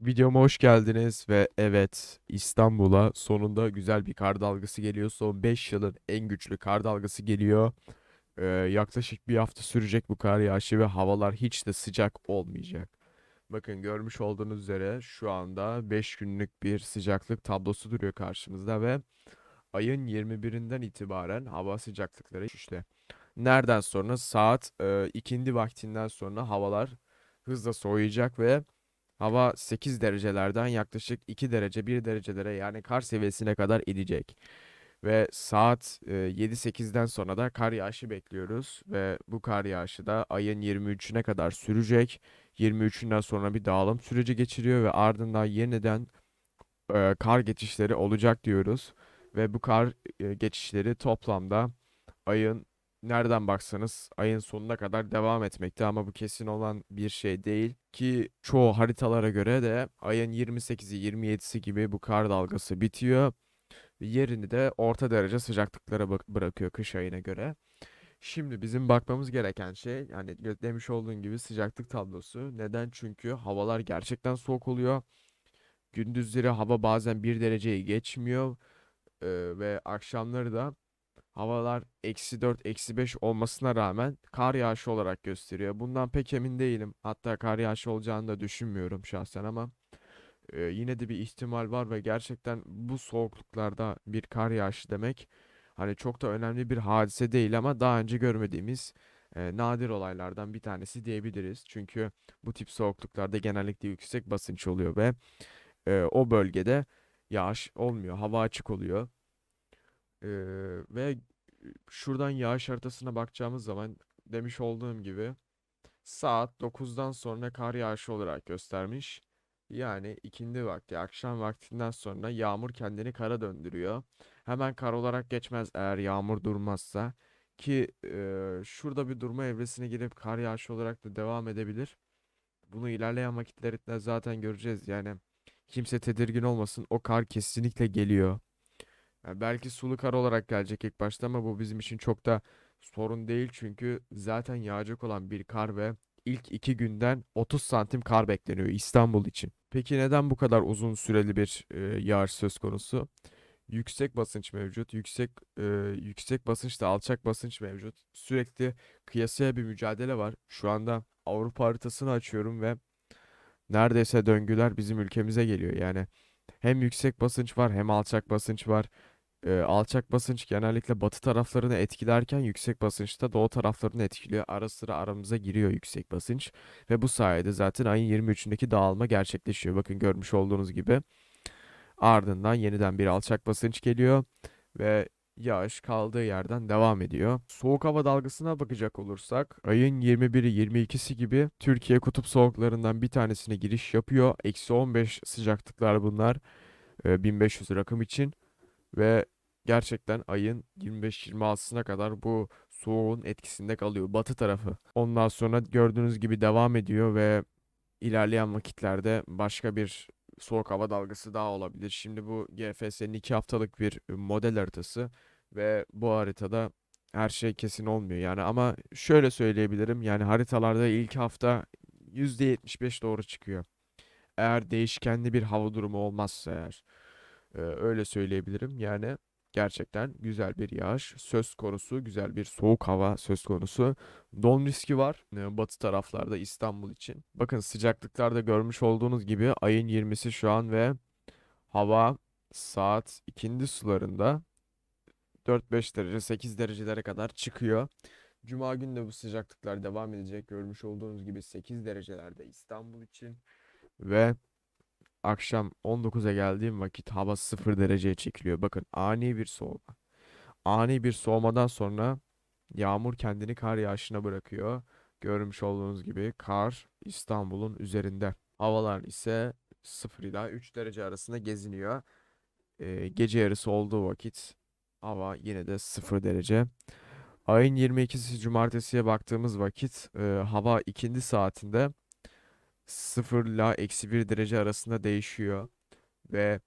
Videoma hoş geldiniz ve evet İstanbul'a sonunda güzel bir kar dalgası geliyor. Son 5 yılın en güçlü kar dalgası geliyor. Ee, yaklaşık bir hafta sürecek bu kar yağışı ve havalar hiç de sıcak olmayacak. Bakın görmüş olduğunuz üzere şu anda 5 günlük bir sıcaklık tablosu duruyor karşımızda ve ayın 21'inden itibaren hava sıcaklıkları işte. Nereden sonra saat e, ikindi vaktinden sonra havalar hızla soğuyacak ve Hava 8 derecelerden yaklaşık 2 derece 1 derecelere yani kar seviyesine kadar inecek. Ve saat e, 7-8'den sonra da kar yağışı bekliyoruz. Ve bu kar yağışı da ayın 23'üne kadar sürecek. 23'ünden sonra bir dağılım süreci geçiriyor ve ardından yeniden e, kar geçişleri olacak diyoruz. Ve bu kar e, geçişleri toplamda ayın nereden baksanız ayın sonuna kadar devam etmekte ama bu kesin olan bir şey değil ki çoğu haritalara göre de ayın 28'i 27'si gibi bu kar dalgası bitiyor. Yerini de orta derece sıcaklıklara bırakıyor kış ayına göre. Şimdi bizim bakmamız gereken şey yani demiş olduğun gibi sıcaklık tablosu. Neden? Çünkü havalar gerçekten soğuk oluyor. Gündüzleri hava bazen bir dereceyi geçmiyor Ee, ve akşamları da Havalar eksi 4, eksi 5 olmasına rağmen kar yağışı olarak gösteriyor. Bundan pek emin değilim. Hatta kar yağışı olacağını da düşünmüyorum şahsen ama e, yine de bir ihtimal var ve gerçekten bu soğukluklarda bir kar yağışı demek hani çok da önemli bir hadise değil ama daha önce görmediğimiz e, nadir olaylardan bir tanesi diyebiliriz. Çünkü bu tip soğukluklarda genellikle yüksek basınç oluyor ve e, o bölgede yağış olmuyor, hava açık oluyor. Ee, ve şuradan yağış haritasına bakacağımız zaman demiş olduğum gibi saat 9'dan sonra kar yağışı olarak göstermiş. Yani ikindi vakti, akşam vaktinden sonra yağmur kendini kara döndürüyor. Hemen kar olarak geçmez eğer yağmur durmazsa. Ki e, şurada bir durma evresine girip kar yağışı olarak da devam edebilir. Bunu ilerleyen vakitlerinde zaten göreceğiz. Yani kimse tedirgin olmasın. O kar kesinlikle geliyor. Yani belki sulu kar olarak gelecek ilk başta ama bu bizim için çok da sorun değil çünkü zaten yağacak olan bir kar ve ilk iki günden 30 santim kar bekleniyor İstanbul için. Peki neden bu kadar uzun süreli bir e, yağış söz konusu? Yüksek basınç mevcut, yüksek e, yüksek basınçla alçak basınç mevcut. Sürekli kıyasaya bir mücadele var. Şu anda Avrupa haritasını açıyorum ve neredeyse döngüler bizim ülkemize geliyor. Yani hem yüksek basınç var hem alçak basınç var. Ee, alçak basınç genellikle batı taraflarını etkilerken yüksek basınç da doğu taraflarını etkiliyor. Ara sıra aramıza giriyor yüksek basınç ve bu sayede zaten ayın 23'ündeki dağılma gerçekleşiyor. Bakın görmüş olduğunuz gibi ardından yeniden bir alçak basınç geliyor ve yağış kaldığı yerden devam ediyor. Soğuk hava dalgasına bakacak olursak ayın 21'i 22'si gibi Türkiye kutup soğuklarından bir tanesine giriş yapıyor. Eksi 15 sıcaklıklar bunlar. e, 1500 rakım için. Ve gerçekten ayın 25-26'sına kadar bu soğuğun etkisinde kalıyor batı tarafı. Ondan sonra gördüğünüz gibi devam ediyor ve ilerleyen vakitlerde başka bir soğuk hava dalgası daha olabilir. Şimdi bu GFS'nin 2 haftalık bir model haritası ve bu haritada her şey kesin olmuyor. Yani ama şöyle söyleyebilirim yani haritalarda ilk hafta %75 doğru çıkıyor. Eğer değişkenli bir hava durumu olmazsa eğer. Ee, öyle söyleyebilirim. Yani gerçekten güzel bir yağış söz konusu, güzel bir soğuk hava söz konusu. Don riski var batı taraflarda İstanbul için. Bakın sıcaklıklarda görmüş olduğunuz gibi ayın 20'si şu an ve hava saat ikindi sularında 4-5 derece 8 derecelere kadar çıkıyor. Cuma günü de bu sıcaklıklar devam edecek. Görmüş olduğunuz gibi 8 derecelerde İstanbul için ve akşam 19'a geldiğim vakit hava 0 dereceye çekiliyor. Bakın ani bir soğuma. Ani bir soğumadan sonra yağmur kendini kar yağışına bırakıyor. Görmüş olduğunuz gibi kar İstanbul'un üzerinde. Havalar ise 0 ila 3 derece arasında geziniyor. Ee, gece yarısı olduğu vakit hava yine de 0 derece. Ayın 22'si cumartesiye baktığımız vakit e, hava ikindi saatinde 0 ile eksi 1 derece arasında değişiyor. Ve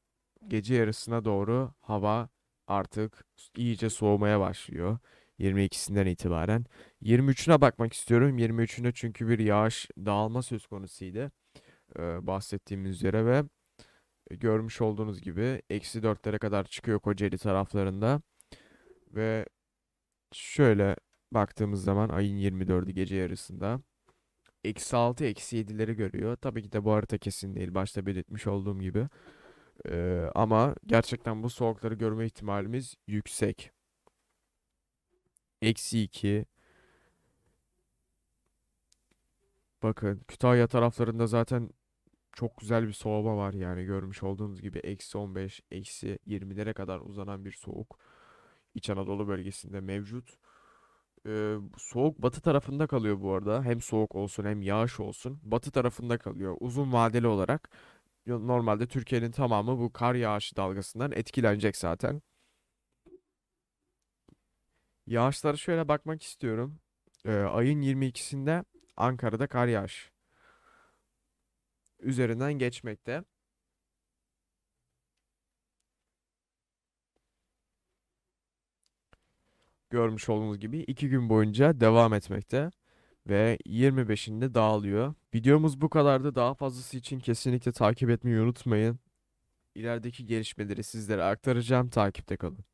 gece yarısına doğru hava artık iyice soğumaya başlıyor. 22'sinden itibaren. 23'üne bakmak istiyorum. 23'ünde çünkü bir yağış dağılma söz konusuydu. e, bahsettiğimiz üzere ve görmüş olduğunuz gibi eksi dörtlere kadar çıkıyor Kocaeli taraflarında ve şöyle baktığımız zaman ayın 24'ü gece yarısında eksi 6 eksi 7'leri görüyor. Tabii ki de bu harita kesin değil başta belirtmiş olduğum gibi. Ee, ama gerçekten bu soğukları görme ihtimalimiz yüksek. Eksi 2. Bakın Kütahya taraflarında zaten çok güzel bir soğuma var yani görmüş olduğunuz gibi eksi 15, eksi 20'lere kadar uzanan bir soğuk İç Anadolu bölgesinde mevcut. Bu soğuk batı tarafında kalıyor bu arada. Hem soğuk olsun hem yağış olsun. Batı tarafında kalıyor. Uzun vadeli olarak normalde Türkiye'nin tamamı bu kar yağışı dalgasından etkilenecek zaten. Yağışlara şöyle bakmak istiyorum. Ee, ayın 22'sinde Ankara'da kar yağış üzerinden geçmekte. Görmüş olduğunuz gibi iki gün boyunca devam etmekte ve 25'inde dağılıyor. Videomuz bu kadardı. Daha fazlası için kesinlikle takip etmeyi unutmayın. İlerideki gelişmeleri sizlere aktaracağım. Takipte kalın.